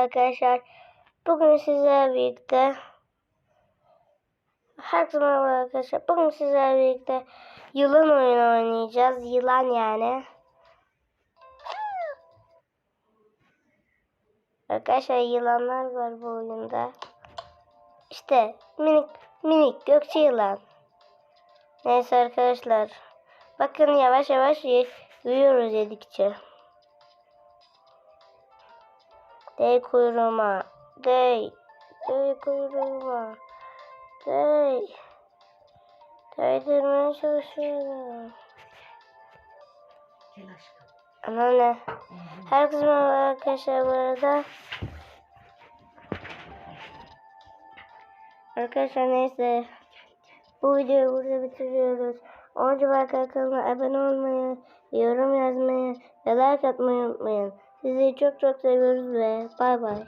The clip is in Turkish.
Arkadaşlar bugün sizlerle birlikte Herkese merhaba arkadaşlar. Bugün sizlerle birlikte yılan oyunu oynayacağız. Yılan yani. Arkadaşlar yılanlar var bu oyunda. İşte minik minik gökçe yılan. Neyse arkadaşlar. Bakın yavaş yavaş büyüyoruz yedikçe. Dey kuyruğuma. Dey. Dey kuyruğuma. Dey. Değdirmeye çalışıyorum. Gel aşkım. Ama ne? Herkese merhaba arkadaşlar bu arada. Arkadaşlar neyse. Bu videoyu burada bitiriyoruz. Onca Berkay kanalına abone olmayı, yorum yazmayı ve like atmayı unutmayın. Sizi çok çok seviyoruz ve bay bay.